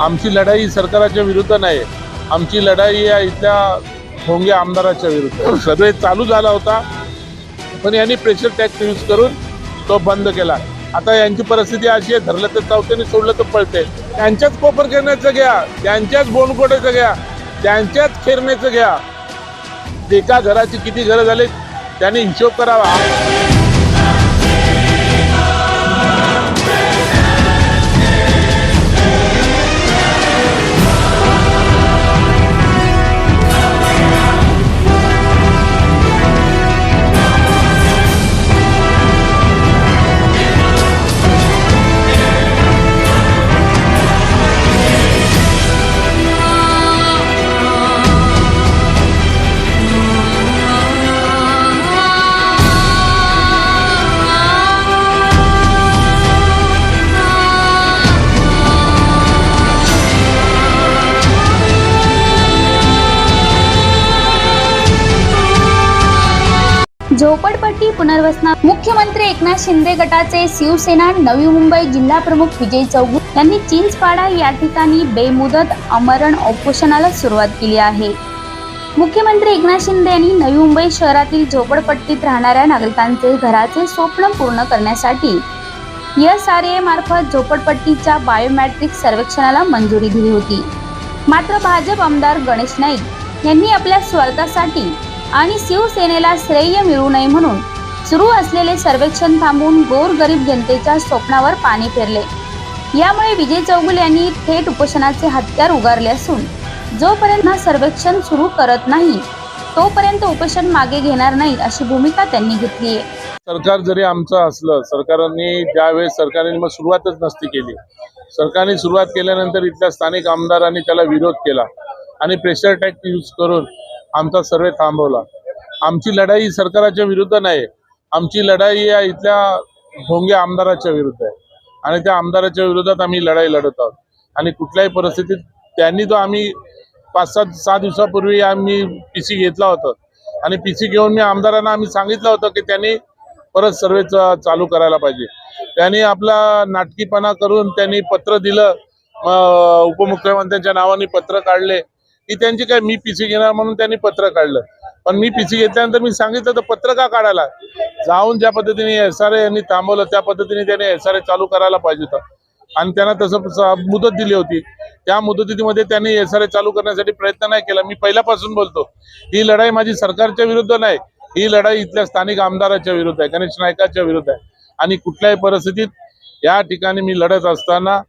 आमची लढाई सरकाराच्या विरुद्ध नाही आमची लढाई या इथल्या भोंगे आमदाराच्या विरुद्ध सर्वे चालू झाला होता पण यांनी प्रेशर टॅक्स यूज करून तो बंद केला. आता यांची परिस्थिती अशी आहे धरलं तर चौथ्याने सोडलं तर पळते. त्यांच्याच कोपर करण्याचं घ्या त्यांच्याच बोनकोड्याचं घ्या त्यांच्याच खेरण्याचं घ्या. एका घराची किती घरं झाली त्याने हिशोब करावा. झोपडपट्टी पुनर्वसनात मुख्यमंत्री एकनाथ शिंदे गटाचे शिवसेना नवी मुंबई जिल्हा प्रमुख विजय चौगु यांनी चिंचपाडा या ठिकाणी बेमुदत अमरण उपोषणाला सुरुवात केली आहे. मुख्यमंत्री एकनाथ शिंदे यांनी नवी मुंबई शहरातील झोपडपट्टीत राहणाऱ्या नागरिकांचे घराचे स्वप्न पूर्ण करण्यासाठी एस आर ए मार्फत झोपडपट्टीच्या बायोमॅट्रिक सर्वेक्षणाला मंजुरी दिली होती. मात्र भाजप आमदार गणेश नाईक यांनी आपल्या स्वार्थासाठी आणि शिवसेनेला श्रेय मिळू नये म्हणून सुरू असलेले सर्वेक्षण थांबवून गोरगरीब जनतेच्या स्वप्नावर पाणी फिरले यामुळे विजय चौगुले यांनी थेट उपोषणाचे हत्यार उगारले असून जोपर्यंत सर्वेक्षण सुरू करत नाही तोपर्यंत उपोषण मागे घेणार नाही अशी भूमिका त्यांनी घेतली आहे. सरकार जरी आमचं असलं सरकारने ज्यावेळेस सरकारने मग सुरुवातच नसती केली. सरकारने सुरुवात केल्यानंतर इथल्या स्थानिक आमदारांनी त्याला विरोध केला. आणि प्रेशर टॅक्ट यूज करून आमचा सर्वे थांबवला. आमची लढाई सरकाराच्या विरुद्ध नाही आमची लढाई या इथल्या भोंगे आमदाराच्या विरुद्ध आहे. आणि त्या आमदाराच्या विरोधात आम्ही लढाई लढत आहोत. आणि कुठल्याही परिस्थितीत त्यांनी तो आम्ही पाच सात सहा दिवसापूर्वी आम्ही पी सी घेतला होता. आणि पी सी घेऊन मी आमदारांना आम्ही सांगितलं होतं की त्यांनी परत सर्वे चालू करायला पाहिजे. त्यांनी आपला नाटकीपणा करून त्यांनी पत्र दिलं. उपमुख्यमंत्र्यांच्या नावाने पत्र काढले. की त्यांची काय मी पीसी घेणार म्हणून त्यांनी पत्र काढलं. पण मी पीसी घेतल्यानंतर मी सांगितलं तर पत्र का काढायला? जाऊन ज्या पद्धतीने एस आर यांनी थांबवलं त्या पद्धतीने त्यांनी एस आर चालू करायला पाहिजे होतं. आणि त्यांना तसं मुदत दिली होती. त्या मुदतीमध्ये त्यांनी एस आर चालू करण्यासाठी प्रयत्न नाही केला. मी पहिल्यापासून बोलतो ही लढाई माझी सरकारच्या विरुद्ध नाही. ही लढाई इथल्या स्थानिक आमदाराच्या विरुद्ध आहे गणेश नायकाच्या विरुद्ध आहे. आणि कुठल्याही परिस्थितीत या ठिकाणी मी लढत असताना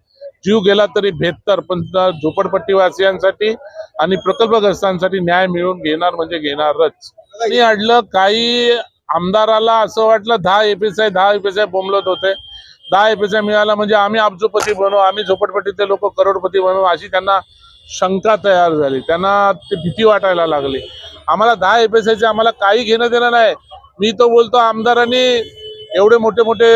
जीव गेला तरी बेहत्तर पण झोपडपट्टीवासियांसाठी आणि प्रकल्पग्रस्तांसाठी न्याय मिळवून घेणार म्हणजे घेणारच. मी अडलं काही आमदाराला असं वाटलं दहा एपीएसआय दहा एपीएसआय बोंबलत होते. दहा एपीएसआय मिळाला म्हणजे आम्ही अब्जोपती बनवू आम्ही झोपडपट्टीतले लोक करोडपती बनवू अशी त्यांना शंका तयार झाली. त्यांना ते भीती वाटायला लागली. आम्हाला दहा एपीएसआयचे आम्हाला काही घेणं देणं नाही. मी तो बोलतो आमदारांनी एवढे मोठे मोठे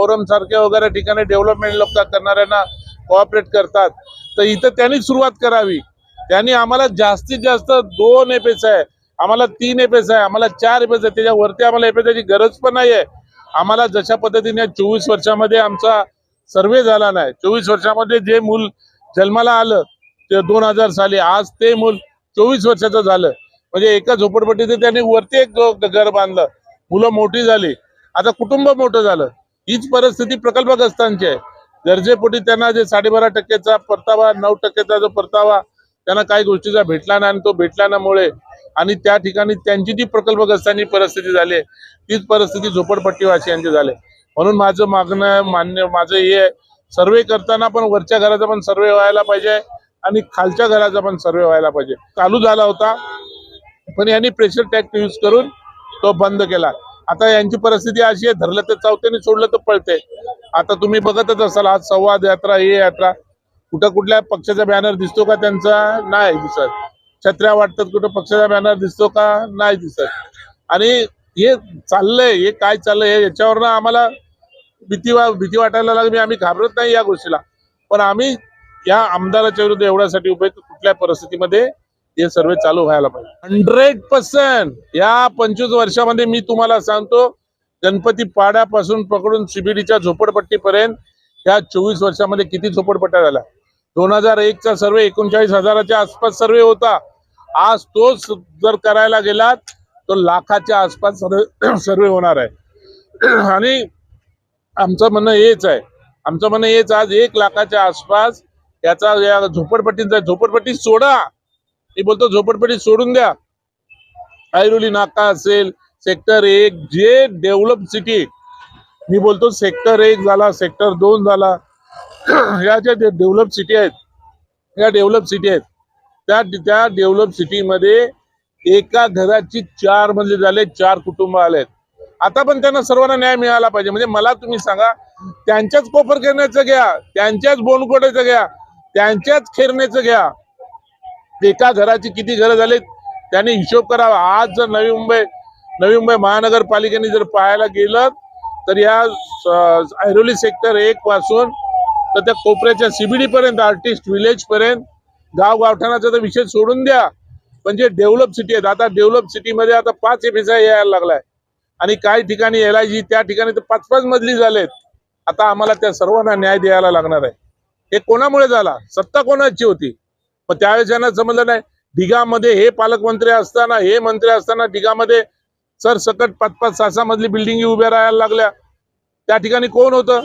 ओरम सारखे वगैरे ठिकाणी डेव्हलपमेंट लोक करणाऱ्यांना कोऑपरेट करतात. तर इथं त्यांनी सुरुवात करावी. त्यांनी आम्हाला जास्तीत जास्त दोन एपेस आहे. आम्हाला तीन एपेस आहे. आम्हाला चार एपेस आहे. त्याच्यावरती आम्हाला एपेसाची गरज पण नाही आहे आम्हाला जशा पद्धतीने चोवीस वर्षामध्ये आमचा सर्वे झाला नाही. चोवीस वर्षामध्ये जे मूल जन्माला आलं ते दोन हजार साली आज ते मूल चोवीस वर्षाचं झालं. म्हणजे एका झोपडपट्टीत त्यांनी वरती एक घर बांधलं. मुलं मोठी झाली. आता कुटुंब मोठं झालं. हीच परिस्थिती प्रकल्पग्रस्तांची आहे. गरजेपोटी त्यांना जे साडेबारा टक्क्याचा परतावा नऊ टक्क्याचा जो परतावा त्यांना काही गोष्टीचा भेटला नाही आणि तो भेटल्यामुळे आणि त्या ठिकाणी त्यांची जी प्रकल्पग्रस्तांची परिस्थिती झाली आहे, तीच परिस्थिती झोपडपट्टीवासियांची झाली म्हणून माझं मागणं मान्य माझं हे आहे, सर्वे करताना पण वरच्या घराचा पण सर्वे व्हायला पाहिजे आणि खालच्या घराचा पण सर्वे व्हायला पाहिजे. चालू झाला होता पण यांनी प्रेशर टॅक्ट यूज करून तो बंद केला. आता यांची परिस्थिती अशी आहे धरलं तर चौथ्याने सोडलं तर पळते. आता तुम्ही बघतच असाल आज संवाद यात्रा ही यात्रा. कुठं कुठल्या पक्षाचा बॅनर दिसतो का त्यांचा? नाही दिसत. छत्र्या वाटतात कुठं पक्षाचा बॅनर दिसतो का? नाही दिसत. आणि हे चाललंय हे काय चाललंय हे याच्यावरनं आम्हाला भीती वा भीती वाटायला लागली. आम्ही घाबरत नाही या गोष्टीला. पण आम्ही या आमदाराच्या विरुद्ध एवढ्यासाठी उभे कुठल्या परिस्थितीमध्ये हे सर्वे चालू व्हायला पाहिजे. Hundred percent. या पंचवीस वर्षामध्ये मी तुम्हाला सांगतो गणपती पाड्यापासून पकडून शिबिडीच्या झोपडपट्टीपर्यंत या चोवीस वर्षामध्ये किती झोपडपट्ट्या झाल्या? दोन हजार एकचा सर्वे एकोणचाळीस हजाराच्या आसपास सर्वे होता. आज तोच जर करायला गेलात तर लाखाच्या आसपास सर्वे सर्वे होणार आहे. आणि आमचं म्हणणं हेच आहे. आमचं म्हणणं हेच आज एक लाखाच्या आसपास याचा या झोपडपट्टीचा झोपडपट्टी सोडा. मी बोलतो झोपडपट्टी सोडून द्या. ऐरोली नाका असेल सेक्टर एक जे डेव्हलप सिटी मी बोलतो सेक्टर एक झाला सेक्टर दोन झाला. या ज्या डेव्हलप सिटी आहेत या डेव्हलप सिटी आहेत त्या त्या डेव्हलप सिटीमध्ये एका घराची चार मजले झाले चार कुटुंब आलेत. आता पण त्यांना सर्वांना न्याय मिळाला पाहिजे. म्हणजे मला तुम्ही सांगा त्यांच्याच कोपर खेळण्याचं घ्या त्यांच्याच बोनकोट्याचं घ्या त्यांच्याच खेळण्याचं घ्या. एका घराची किती घरं झालीत त्यांनी हिशोब करावा. आज जर नवी मुंबई नवी मुंबई महानगरपालिकेने जर पाहायला गेलं तर या ऐरोली सेक्टर एक पासून तर त्या कोपऱ्याच्या सीबीडी पर्यंत आर्टिस्ट विलेज पर्यंत गाव गावठाणाचा तर विषय सोडून द्या. पण जे डेव्हलप सिटी आहेत आता डेव्हलप सिटीमध्ये आता पाच एफ एस आय यायला लागलाय. आणि काही ठिकाणी एल आय जी त्या ठिकाणी तर पाच पाच मजली झालेत. आता आम्हाला त्या सर्वांना न्याय द्यायला लागणार आहे. हे कोणामुळे झाला? सत्ता कोणाची होती? मग त्यावेळेस यांना समजलं नाही ढिगामध्ये हे पालकमंत्री असताना हे मंत्री असताना ढिगामध्ये सरसकट पाच पाच सहा सहा मजली बिल्डिंग उभ्या राहायला लागल्या. त्या ठिकाणी कोण होतं?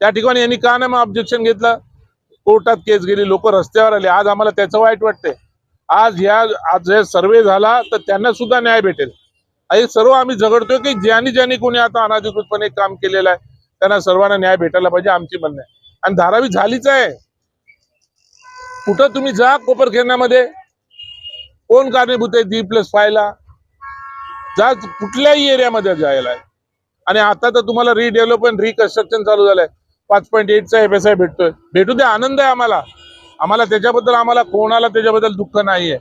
त्या ठिकाणी यांनी का नाही मग ऑब्जेक्शन घेतलं? कोर्टात केस गेली लोक रस्त्यावर आले. आज आम्हाला त्याचं वाईट वाटतंय. आज ह्या आज हे सर्वे झाला तर त्यांना सुद्धा न्याय भेटेल. हे सर्व आम्ही झगडतोय की ज्यांनी ज्यांनी कोणी आता अनाधिकृतपणे काम केलेलं आहे त्यांना सर्वांना न्याय भेटायला पाहिजे आमची म्हणणं आहे. आणि धारावी झालीच आहे. कुठं तुम्ही जा कोपर खेळण्यामध्ये? कोण कारणीभूत आहे डी प्लस फायला जा कुठल्याही एरियामध्ये जायला. आहे आणि आता तर तुम्हाला रिडेव्हलपमेंट रिकन्स्ट्रक्शन चालू झालंय. पाच पॉईंट एटचा एफ एस आय भेटतोय. भेटू दे आनंद आहे आम्हाला. आम्हाला त्याच्याबद्दल आम्हाला कोणाला त्याच्याबद्दल दुःख नाहीये.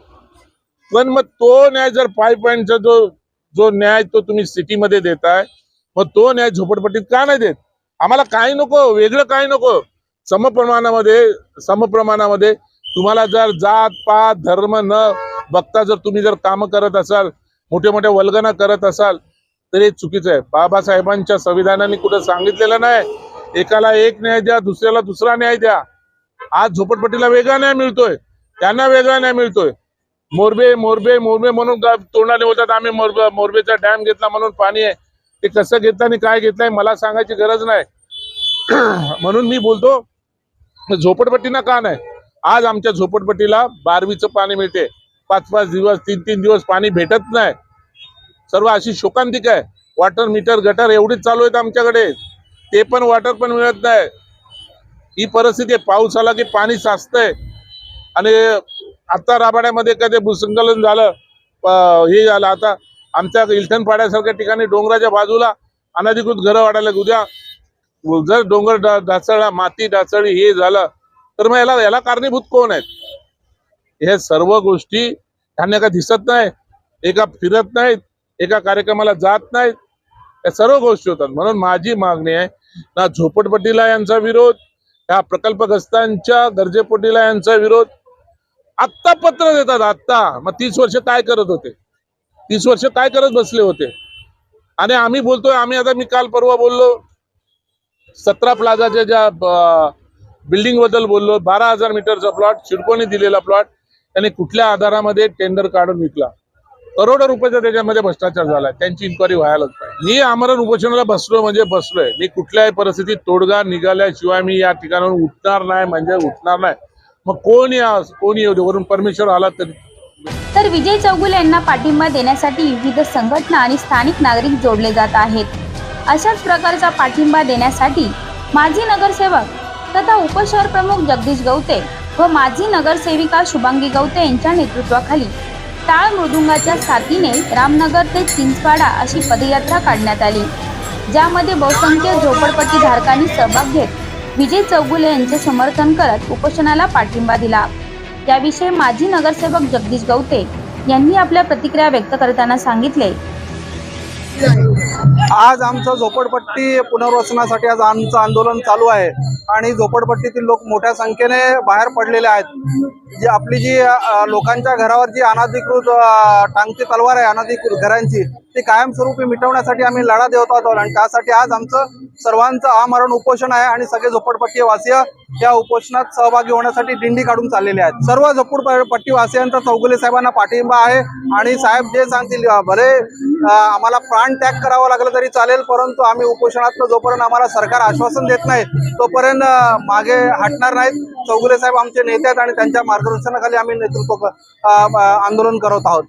पण मग तो न्याय जर फाय पॉईंटचा जो जो न्याय तो तुम्ही सिटीमध्ये देताय मग तो न्याय झोपडपट्टीत का नाही देत? आम्हाला काही नको वेगळं काही नको. समप्रमाणामध्ये समप्रमाणामध्ये तुम्हाला जर जात पात धर्म न बघता जर तुम्ही जर कामं करत असाल मोठे मोठे वल्गना करत असाल तर हे चुकीचं आहे. बाबासाहेबांच्या संविधानाने कुठं सांगितलेलं नाही एकाला एक न्याय द्या दुसऱ्याला दुसरा न्याय द्या. आज झोपडपट्टीला वेगळा न्याय मिळतोय त्यांना वेगळा न्याय मिळतोय. मोरबे मोरबे मोरबे म्हणून तोंडाने बोलतात आम्ही मोरबे मोरबेचा डॅम घेतला म्हणून पाणी आहे. ते कसं घेतलं आणि काय घेतलंय मला सांगायची गरज नाही. म्हणून मी बोलतो झोपडपट्टीना का नाही? आज आमच्या झोपडपट्टीला बारवीचं पाणी मिळते. पाच पाच दिवस तीन तीन दिवस पाणी भेटत नाही. सर्व अशी शोकांतिक आहे. वॉटर मीटर गटर एवढीच चालू आहेत आमच्याकडे. ते पण वॉटर पण मिळत नाही. ही परिस्थिती आहे. पाऊस आला की पाणी साचतंय. आणि आता राबाड्यामध्ये कधी भूसंकलन झालं हे झालं. आता आमच्या इलठण पाड्यासारख्या ठिकाणी डोंगराच्या बाजूला अनधिकृत घरं वाढायला उद्या जर डोंगर ढासळला माती ढासळली हे झालं तर मग याला याला कारणीभूत कोण आहेत? हे सर्व गोष्टी त्यांना का दिसत नाही एका फिरत नाहीत एका कार्यक्रमाला जात नाहीत. या सर्व गोष्टी होतात. म्हणून माझी मागणी आहे ना झोपडपट्टीला यांचा विरोध या प्रकल्पग्रस्तांच्या गरजेपोटीला यांचा विरोध. आत्ता पत्र देतात आत्ता. मग तीस वर्ष काय करत होते? तीस वर्ष काय करत बसले होते? आणि आम्ही बोलतोय आम्ही आता मी काल परवा बोललो सतरा प्लाझाच्या ज्या बिल्डिंगबद्दल बोललो बारा हजार मीटरचा प्लॉट शिडकोने दिलेला प्लॉट त्यांनी कुठल्या आधारामध्ये टेंडर काढून विकला? करोडो रुपयाचा त्याच्यामध्ये भ्रष्टाचार झाला त्यांची इन्क्वायरी व्हायलाच पाहिजे मी आमरण उपोषणाला बसलो म्हणजे बसलोय. मी कुठल्याही परिस्थितीत तोडगा निघाल्याशिवाय मी या ठिकाणाहून उठणार नाही म्हणजे उठणार नाही. मग कोण या कोण येऊ दे? वरून परमेश्वर आला तरी. तर विजय चौगुले यांना पाठिंबा देण्यासाठी विविध संघटना आणि स्थानिक नागरिक जोडले जात आहेत. अशाच प्रकारचा पाठिंबा देण्यासाठी माजी नगरसेवक तथा उपशहर प्रमुख जगदीश गवते व माजी नगरसेविका शुभांगी गवते यांच्या नेतृत्वाखाली टाळ मृदुंगाच्या साथीने रामनगर ते चिंचवाडा अशी पदयात्रा काढण्यात आली ज्यामध्ये बहुसंख्य झोपडपट्टी धारकांनी सहभाग घेत विजय चौगुले यांचे समर्थन करत उपोषणाला पाठिंबा दिला. याविषयी माजी नगरसेवक जगदीश गवते यांनी आपल्या प्रतिक्रिया व्यक्त करताना सांगितले. आज आमचं झोपडपट्टी पुनर्वसनासाठी आज आमचं आंदोलन चालू आहे आणि झोपडपट्टीतील लोक मोठ्या संख्येने बाहेर पडलेले आहेत. जी आपली जी लोकांच्या घरावर जी अनाधिकृत टांगती तलवार आहे अनाधिकृत घरांची ती कायमस्वरूपी मिटवण्यासाठी आम्ही लढा देत आहोत आणि त्यासाठी आज आमचं सर्वांचं आमरण उपोषण आहे आणि सगळे झोपडपट्टीवासीय या उपोषणात सहभागी होण्यासाठी दिंडी काढून चाललेले आहेत. सर्व झोपडपट्टी वासियांचा चौगुले साहेबांना पाठिंबा आहे आणि साहेब जे सांगतील भले आम्हाला प्राण त्याग करावा लागला तरी चालेल परंतु आम्ही उपोषणात जोपर्यंत आम्हाला सरकार आश्वासन देत नाही तोपर्यंत मागे हटणार नाहीत. चौगुले साहेब आमचे नेते आहेत आणि त्यांच्या मार्गदर्शनाखाली आम्ही नेतृत्व आंदोलन करत आहोत.